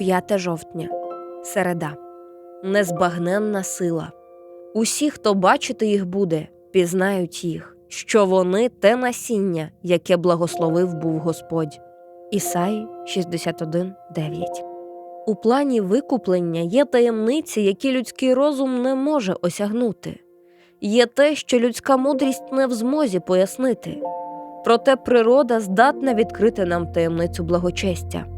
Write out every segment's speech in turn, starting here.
5 жовтня, середа, незбагненна сила. Усі, хто бачити їх буде, пізнають їх, що вони те насіння, яке благословив був Господь. Ісаї 61.9 У плані викуплення є таємниці, які людський розум не може осягнути. Є те, що людська мудрість не в змозі пояснити. Проте природа здатна відкрити нам таємницю благочестя.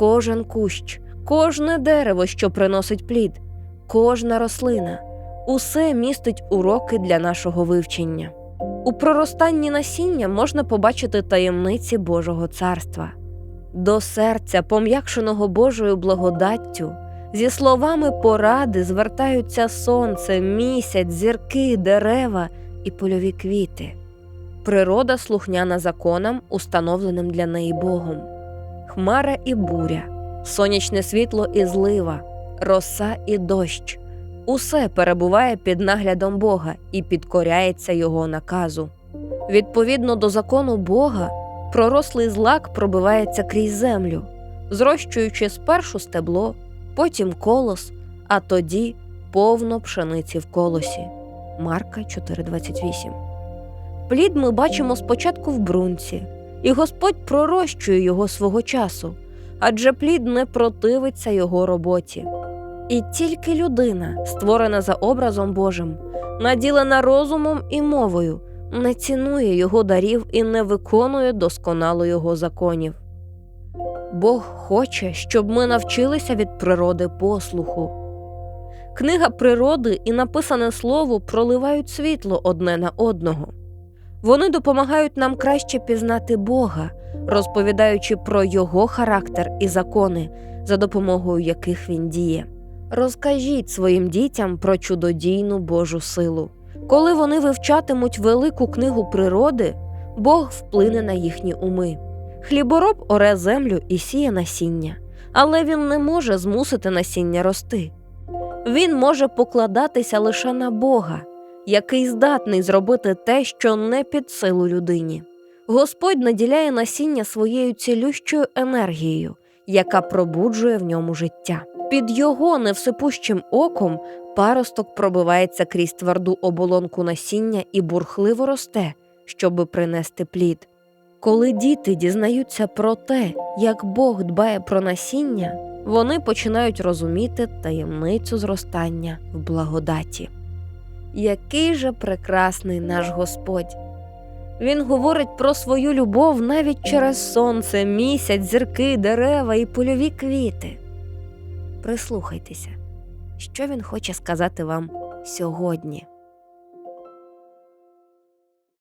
Кожен кущ, кожне дерево, що приносить плід, кожна рослина усе містить уроки для нашого вивчення. У проростанні насіння можна побачити таємниці Божого царства. До серця, пом'якшеного Божою благодаттю, зі словами поради звертаються сонце, місяць, зірки, дерева і польові квіти. Природа слухняна законам, установленим для неї Богом. Хмара і буря, сонячне світло і злива, роса і дощ. Усе перебуває під наглядом Бога і підкоряється Його наказу. Відповідно до закону Бога, пророслий злак пробивається крізь землю, зрощуючи спершу стебло, потім колос, а тоді повно пшениці в колосі. Марка 4:28. Плід ми бачимо спочатку в брунці, і Господь пророщує його свого часу, адже плід не противиться його роботі. І тільки людина, створена за образом Божим, наділена розумом і мовою, не цінує його дарів і не виконує досконало його законів. Бог хоче, щоб ми навчилися від природи послуху. Книга природи і написане слово проливають світло одне на одного. Вони допомагають нам краще пізнати Бога, розповідаючи про Його характер і закони, за допомогою яких він діє. Розкажіть своїм дітям про чудодійну Божу силу. Коли вони вивчатимуть велику книгу природи, Бог вплине на їхні уми. Хлібороб оре землю і сіє насіння, але він не може змусити насіння рости. Він може покладатися лише на Бога, який здатний зробити те, що не під силу людині. Господь наділяє насіння своєю цілющою енергією, яка пробуджує в ньому життя. Під його невсипущим оком паросток пробивається крізь тверду оболонку насіння і бурхливо росте, щоби принести плід. Коли діти дізнаються про те, як Бог дбає про насіння, вони починають розуміти таємницю зростання в благодаті. Який же прекрасний наш Господь! Він говорить про свою любов навіть через сонце, місяць, зірки, дерева і польові квіти. Прислухайтеся, що він хоче сказати вам сьогодні.